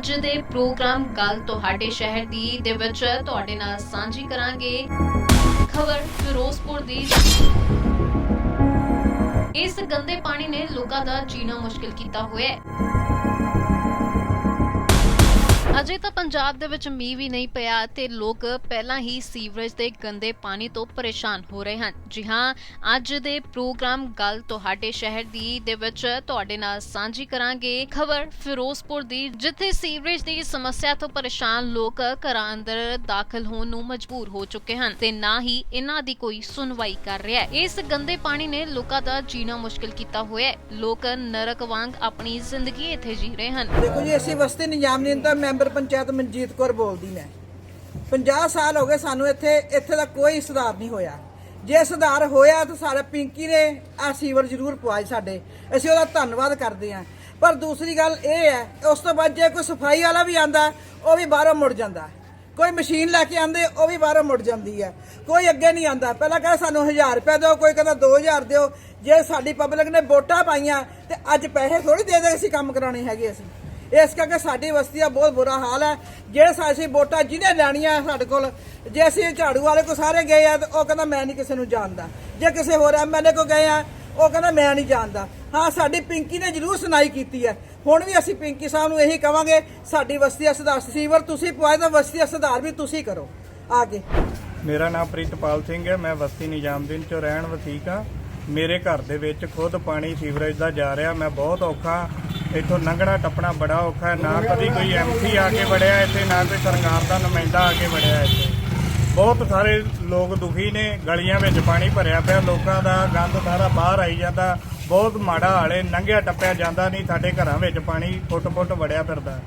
ਅੱਜ ਦੇ ਪ੍ਰੋਗਰਾਮ ਗੱਲ ਤੁਹਾਡੇ ਸ਼ਹਿਰ ਦੀ, ਦੇ ਵਿੱਚ ਤੁਹਾਡੇ ਨਾਲ ਸਾਂਝੀ ਕਰਾਂਗੇ ਖਬਰ ਫਿਰੋਜ਼ਪੁਰ ਦੀ। ਇਸ ਗੰਦੇ ਪਾਣੀ ਨੇ ਲੋਕਾਂ ਦਾ ਜੀਣਾ ਮੁਸ਼ਕਿਲ ਕੀਤਾ ਹੋਇਆ ਹੈ। ਅਜੇ ਤਾਂ ਪੰਜਾਬ ਦੇ ਵਿੱਚ ਮੀਂਹ ਵੀ ਨਹੀਂ ਪਿਆ ਤੇ ਲੋਕ ਪਹਿਲਾਂ ਹੀ ਸੀਵਰੇਜ ਦੇ ਗੰਦੇ ਪਾਣੀ ਤੋਂ ਪਰੇਸ਼ਾਨ ਹੋ ਰਹੇ ਹਨ। ਜੀ ਹਾਂ, ਅੱਜ ਦੇ ਪ੍ਰੋਗਰਾਮ ਗੱਲ ਤੁਹਾਡੇ ਸ਼ਹਿਰ ਦੀ ਦੇ ਵਿੱਚ ਤੁਹਾਡੇ ਨਾਲ ਸਾਂਝੀ ਕਰਾਂਗੇ। ਖਬਰ ਫਿਰੋਜ਼ਪੁਰ ਦੀ, ਜਿੱਥੇ ਸੀਵਰੇਜ ਦੀ ਸਮੱਸਿਆ ਤੋਂ ਪਰੇਸ਼ਾਨ ਲੋਕ ਘਰਾਂ ਅੰਦਰ ਦਾਖਲ ਹੋਣ ਨੂੰ ਮਜਬੂਰ ਹੋ ਚੁੱਕੇ ਹਨ ਤੇ ਨਾ ਹੀ ਇਹਨਾਂ ਦੀ ਕੋਈ ਸੁਣਵਾਈ ਕਰ ਰਿਹਾ ਹੈ। ਇਸ ਗੰਦੇ ਪਾਣੀ ਨੇ ਲੋਕਾਂ ਦਾ ਜੀਣਾ ਮੁਸ਼ਕਿਲ ਕੀਤਾ ਹੋਇਆ ਹੈ। ਲੋਕ ਨਰਕ ਵਾਂਗ ਆਪਣੀ ਜ਼ਿੰਦਗੀ ਇੱਥੇ ਜੀ ਰਹੇ ਹਨ। ਦੇਖੋ ਜੀ, ਅਸੀਂ ਵਸਤੀ ਨਿਜ਼ਾਮ ਨਿਯੰਤਰਣ ਮੈਂਬਰ ਪੰਚਾਇਤ ਮਨਜੀਤ ਕੌਰ ਬੋਲਦੀ ਮੈਂ। 50 ਸਾਲ ਹੋ ਗਏ ਸਾਨੂੰ ਇੱਥੇ ਇੱਥੇ ਦਾ ਕੋਈ ਸੁਧਾਰ ਨਹੀਂ ਹੋਇਆ। ਜੇ ਸੁਧਾਰ ਹੋਇਆ ਤਾਂ ਸਾਡਾ ਪਿੰਕੀ ਨੇ ਆ ਸੀਵਰ ਜ਼ਰੂਰ ਪਵਾਏ ਸਾਡੇ। ਅਸੀਂ ਉਹਦਾ ਧੰਨਵਾਦ ਕਰਦੇ ਹਾਂ। ਪਰ ਦੂਸਰੀ ਗੱਲ ਇਹ ਹੈ, ਉਸ ਤੋਂ ਬਾਅਦ ਜੇ ਕੋਈ ਸਫ਼ਾਈ ਵਾਲਾ ਵੀ ਆਂਦਾ, ਉਹ ਵੀ ਬਾਹਰੋਂ ਮੁੜ ਜਾਂਦਾ। ਕੋਈ ਮਸ਼ੀਨ ਲੈ ਕੇ ਆਂਦੇ, ਉਹ ਵੀ ਬਾਹਰੋਂ ਮੁੜ ਜਾਂਦੀ ਹੈ। ਕੋਈ ਅੱਗੇ ਨਹੀਂ ਆਂਦਾ। ਪਹਿਲਾਂ ਕਹਿੰਦਾ ਸਾਨੂੰ 1000 ਰੁਪਏ ਦਿਓ, ਕੋਈ ਕਹਿੰਦਾ 2000 ਦਿਓ। ਜੇ ਸਾਡੀ ਪਬਲਿਕ ਨੇ ਵੋਟਾਂ ਪਾਈਆਂ, ਤੇ ਅੱਜ ਪੈਸੇ ਥੋੜੀ ਦੇ ਦੇ ਅਸੀਂ ਕੰਮ ਕਰਾਉਣੇ ਹੈਗੇ ਅਸੀਂ। ਇਸ ਕਰਕੇ ਸਾਡੀ ਬਸਤੀ ਦਾ ਬਹੁਤ ਬੁਰਾ ਹਾਲ ਹੈ। ਜਿਹੜੇ ਸਾਡੀ ਵੋਟਾਂ ਜਿਹਨੇ ਲੈਣੀਆਂ ਸਾਡੇ ਕੋਲ, ਜੇ ਅਸੀਂ ਝਾੜੂ ਵਾਲੇ ਕੋ ਸਾਰੇ ਗਏ ਆ, ਤਾਂ ਉਹ ਕਹਿੰਦਾ ਮੈਂ ਨਹੀਂ ਕਿਸੇ ਨੂੰ ਜਾਣਦਾ। ਜੇ ਕਿਸੇ ਹੋਰ ਐਮਐਲਏ ਕੋ ਗਏ ਆ, ਉਹ ਕਹਿੰਦਾ ਮੈਂ ਨਹੀਂ ਜਾਣਦਾ। ਹਾਂ, ਸਾਡੀ ਪਿੰਕੀ ਨੇ ਜ਼ਰੂਰ ਸੁਣਾਈ ਕੀਤੀ ਹੈ। ਹੁਣ ਵੀ ਅਸੀਂ ਪਿੰਕੀ ਸਾਹਿਬ ਨੂੰ ਇਹੀ ਕਵਾਂਗੇ, ਸਾਡੀ ਬਸਤੀ ਦਾ ਸੁਧਾਰ ਸੀਵਰ ਤੁਸੀਂ ਪਵਾਏ ਤਾਂ ਬਸਤੀ ਦਾ ਸੁਧਾਰ ਵੀ ਤੁਸੀਂ ਕਰੋ। ਆਗੇ। ਮੇਰਾ ਨਾਮ ਪ੍ਰੀਤਪਾਲ ਸਿੰਘ ਹੈ, ਮੈਂ ਬਸਤੀ ਨਿਜ਼ਾਮਦੀਨ ਚੋਂ ਰਹਿਣ ਵਸੀਕ ਹਾਂ। ਮੇਰੇ ਘਰ ਦੇ ਵਿੱਚ ਖੁਦ ਪਾਣੀ ਸੀਵਰੇਜ ਦਾ ਜਾ ਰਿਹਾ, ਮੈਂ ਬਹੁਤ ਔਖਾ ਇੱਥੋਂ ਲੰਘਣਾ ਟੱਪਣਾ ਬੜਾ ਔਖਾ ਹੈ, ਨਾ ਕਦੀ ਕੋਈ ਐਮਪੀ ਆ ਕੇ ਵੜਿਆ ਇੱਥੇ, ਨਾ ਕੋਈ ਸਰਕਾਰ ਦਾ ਨੁਮਾਇੰਦਾ ਆ ਕੇ ਵੜਿਆ ਇੱਥੇ। ਬਹੁਤ ਸਾਰੇ ਲੋਕ ਦੁਖੀ ਨੇ, ਗਲੀਆਂ ਵਿੱਚ ਪਾਣੀ ਭਰਿਆ ਪਿਆ, ਲੋਕਾਂ ਦਾ ਗੰਦ ਸਾਰਾ ਬਾਹਰ ਆਈ ਜਾਂਦਾ, ਬਹੁਤ ਮਾੜਾ ਹਾਲੇ ਲੰਘਿਆ ਟੱਪਿਆ ਜਾਂਦਾ ਨਹੀਂ, ਸਾਡੇ ਘਰਾਂ ਵਿੱਚ ਪਾਣੀ ਫੁੱਟ-ਫੁੱਟ ਵੜਿਆ ਫਿਰਦਾ।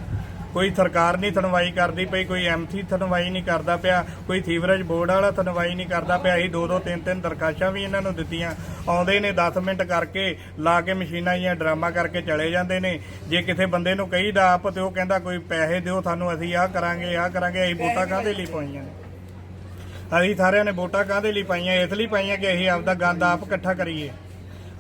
ਕੋਈ ਸਰਕਾਰ ਨਹੀਂ ਸੁਣਵਾਈ ਕਰਦੀ ਪਈ, ਕੋਈ ਐਮਸੀ ਸੁਣਵਾਈ ਨਹੀਂ ਕਰਦਾ ਪਿਆ, ਕੋਈ ਸੀਵਰੇਜ ਬੋਰਡ ਵਾਲਾ ਸੁਣਵਾਈ ਨਹੀਂ ਕਰਦਾ ਪਿਆ। ਅਸੀਂ ਦੋ ਦੋ ਤਿੰਨ ਤਿੰਨ ਦਰਖਾਸ਼ਾਂ ਵੀ ਇਹਨਾਂ ਨੂੰ ਦਿੱਤੀਆਂ। ਆਉਂਦੇ ਨੇ 10 ਮਿੰਟ ਕਰਕੇ ਲਾ ਕੇ ਮਸ਼ੀਨਾਂ ਜਾਂ ਡਰਾਮਾ ਕਰਕੇ ਚਲੇ ਜਾਂਦੇ ਨੇ। ਜੇ ਕਿਸੇ ਬੰਦੇ ਨੂੰ ਕਹੀਦਾ ਆਪ ਤੇ ਉਹ ਕਹਿੰਦਾ ਕੋਈ ਪੈਸੇ ਦਿਓ, ਸਾਨੂੰ ਅਸੀਂ ਆਹ ਕਰਾਂਗੇ ਆਹ ਕਰਾਂਗੇ, ਅਸੀਂ ਵੋਟਾਂ ਕਾਹਦੇ ਲਈ ਪਾਈਆਂ ਨੇ? ਅਸੀਂ ਸਾਰਿਆਂ ਨੇ ਵੋਟਾਂ ਕਾਹਦੇ ਲਈ ਪਾਈਆਂ? ਇਸ ਲਈ ਪਾਈਆਂ ਕਿ ਅਸੀਂ ਆਪਦਾ ਗੰਦ ਆਪ ਇਕੱਠਾ ਕਰੀਏ।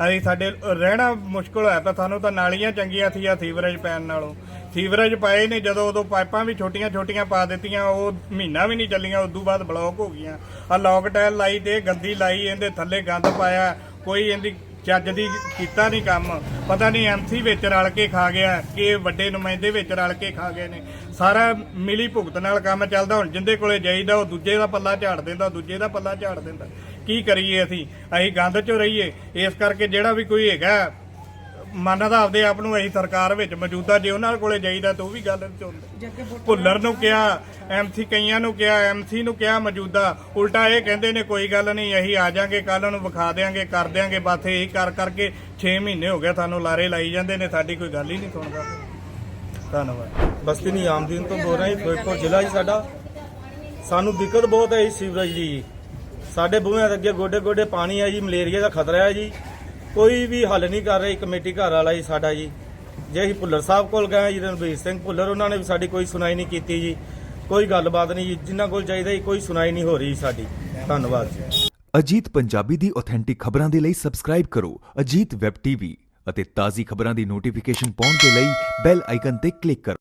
ਅਸੀਂ ਸਾਡੇ ਰਹਿਣਾ ਮੁਸ਼ਕਲ ਹੋਇਆ ਤਾਂ ਸਾਨੂੰ ਤਾਂ ਨਾਲੀਆਂ ਚੰਗੀਆਂ ਸੀ ਆ ਸੀਵਰੇਜ ਪੈਣ ਨਾਲੋਂ। ਸੀਵਰੇਜ ਪਾਏ ਨੇ, ਜਦੋਂ ਉਦੋਂ ਪਾਈਪਾਂ ਵੀ ਛੋਟੀਆਂ ਛੋਟੀਆਂ ਪਾ ਦਿੱਤੀਆਂ, ਉਹ ਮਹੀਨਾ ਵੀ ਨਹੀਂ ਚੱਲੀਆਂ, ਉਦੋਂ ਬਾਅਦ ਬਲੌਕ ਹੋ ਗਈਆਂ। ਆ ਲੌਕ ਟਾਇਲ ਲਾਈ ਤੇ, ਗੰਦੀ ਲਾਈ, ਇਹਦੇ ਥੱਲੇ ਗੰਦ ਪਾਇਆ, ਕੋਈ ਇਹਦੀ ਚੱਜ ਦੀ ਕੀਤਾ ਨਹੀਂ ਕੰਮ। ਪਤਾ ਨਹੀਂ ਐਮਸੀ ਵਿੱਚ ਰਲ ਕੇ ਖਾ ਗਿਆ, ਕਿ ਵੱਡੇ ਨੁਮਾਇੰਦੇ ਵਿੱਚ ਰਲ ਕੇ ਖਾ ਗਏ ਨੇ। ਸਾਰਾ ਮਿਲੀ ਭੁਗਤ ਨਾਲ ਕੰਮ ਚੱਲਦਾ, ਹੁਣ ਜਿੰਦੇ ਕੋਲੇ ਜਾਈਦਾ, ਉਹ ਦੂਜੇ ਦਾ ਪੱਲਾ ਝਾੜ ਦਿੰਦਾ, ਦੂਜੇ ਦਾ ਪੱਲਾ ਝਾੜ ਦਿੰਦਾ। ਕੀ ਕਰੀਏ ਅਸੀਂ? ਅਸੀਂ ਗੰਦ ਚੋਂ ਰਹੀਏ। ਇਸ ਕਰਕੇ ਜਿਹੜਾ ਵੀ ਕੋਈ ਹੈਗਾ ਮੰਨਦਾ ਆਪਦੇ ਆਪ ਨੂੰ ਅਸੀਂ ਸਰਕਾਰ ਵਿੱਚ ਮੌਜੂਦਾ ਜੇ ਉਹਨਾਂ ਕੋਲੇ ਜਾਈਦਾ ਤਾਂ ਉਹ ਵੀ ਗੱਲ ਨਹੀਂ ਚੁੰਦੇ ਭੁੱਲਰ ਨੂੰ ਕਿਹਾ ਐਮਸੀ ਕਈਆਂ ਨੂੰ ਕਿਹਾ ਐਮਸੀ ਨੂੰ ਕਿਹਾ ਮੌਜੂਦਾ। ਉਲਟਾ ਇਹ ਕਹਿੰਦੇ ਨੇ ਕੋਈ ਗੱਲ ਨਹੀਂ ਅਸੀਂ ਆ ਜਾਾਂਗੇ ਕੱਲ ਨੂੰ ਵਿਖਾ ਦੇਾਂਗੇ ਕਰ ਦੇਾਂਗੇ ਬਸ ਇਹੀ ਕਰ ਕਰਕੇ 6 ਮਹੀਨੇ ਹੋ ਗਏ ਸਾਨੂੰ ਲਾਰੇ ਲਾਈ ਜਾਂਦੇ ਨੇ ਸਾਡੀ ਕੋਈ ਗੱਲ ਹੀ ਨਹੀਂ ਸੁਣਦਾ। ਧੰਨਵਾਦ। ਬਸਤੀ ਨਿਜ਼ਾਮਦੀਨ ਤੋਂ ਬੋਲ ਰਹੇ ਫਿਰੋਜ਼ਪੁਰ ਜ਼ਿਲ੍ਹਾ ਜੀ ਸਾਡਾ। ਸਾਨੂੰ ਦਿੱਕਤ ਬਹੁਤ ਹੈ ਇਸ ਸੀਵਰੇਜ ਦੀ ਜੀ। ਸਾਡੇ ਬੂਹਿਆਂ ਦੇ ਅੱਗੇ ਗੋਡੇ ਗੋਡੇ ਪਾਣੀ ਹੈ ਜੀ ਮਲੇਰੀਆ ਦਾ ਖਤਰਾ ਹੈ ਜੀ। ਕੋਈ ਵੀ ਹੱਲ ਨਹੀਂ ਕਰ ਰਹੀ, ਕਮੇਟੀ ਘਰ ਵਾਲਾ ਜੀ, ਸਾਡਾ ਜੀ। ਜੇ ਅਸੀਂ ਭੁੱਲਰ ਸਾਹਿਬ ਕੋਲ ਗਏ ਜੀ ਰਣਵੀਰ ਸਿੰਘ ਭੁੱਲਰ, ਉਹਨਾਂ ਨੇ ਵੀ ਸਾਡੀ ਕੋਈ ਸੁਣਾਈ ਨਹੀਂ ਕੀਤੀ ਜੀ। ਕੋਈ ਗੱਲਬਾਤ ਨਹੀਂ ਜੀ ਜਿਨ੍ਹਾਂ ਕੋਲ ਚਾਹੀਦਾ ਜੀ, ਕੋਈ ਸੁਣਾਈ ਨਹੀਂ ਹੋ ਰਹੀ ਸਾਡੀ। ਧੰਨਵਾਦ ਜੀ। ਅਜੀਤ ਪੰਜਾਬੀ ਦੀ ਆਥੈਂਟਿਕ ਖਬਰਾਂ ਦੇ ਲਈ ਸਬਸਕ੍ਰਾਈਬ ਕਰੋ ਅਜੀਤ ਵੈਬ ਟੀਵੀ ਅਤੇ ਤਾਜ਼ੀ ਖਬਰਾਂ ਦੀ ਨੋਟੀਫਿਕੇਸ਼ਨ ਪਾਉਣ ਦੇ ਲਈ ਬੈਲ ਆਈਕਨ ਤੇ ਕਲਿੱਕ ਕਰੋ।